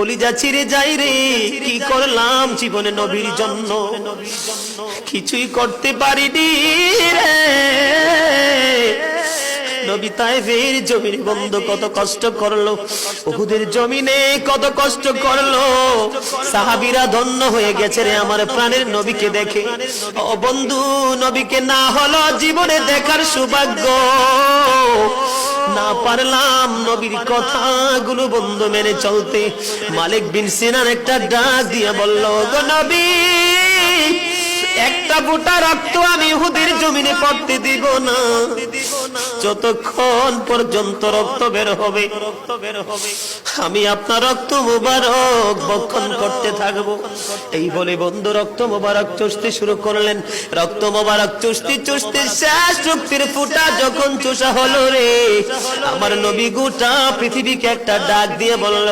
কলিজা ছিঁড়ে যাই রে, কি করলাম জীবনে নবীর জন্য? কিছুই করতে পারিনি রে। নবী তাইফের জমির বন্ধ কত কষ্ট করল, উহুদের জমিনে কত কষ্ট করল। সাহাবীরা ধন্য হয়ে গেছে রে আমার প্রাণের নবীকে দেখে। ও বন্ধু, নবীকে না হলো জীবনে দেখার সৌভাগ্য। না পারলাম নবীর কথাগুলো বন্ধু মেনে চলতে। মালিক বিন সিনার একটা ডাক দিয়ে বলল, গো নবী একটা বুটা রক্ত আমি হুদের জমিনে পড়তে দিব না। যতক্ষণ পর্যন্ত রক্ত বের হবে, আমি আপনার রক্ত মুবারক বক্ষণ করতে থাকব। এই বলে বন্ধু, রক্ত মুবারক চুষতে শুরু করলেন। রক্ত মুবারক চুষতে চুষতে শেষ শক্তির ফুটা যখন চুষা হলো রে, আমার নবী গোটা পৃথিবীকে একটা ডাক দিয়ে বলল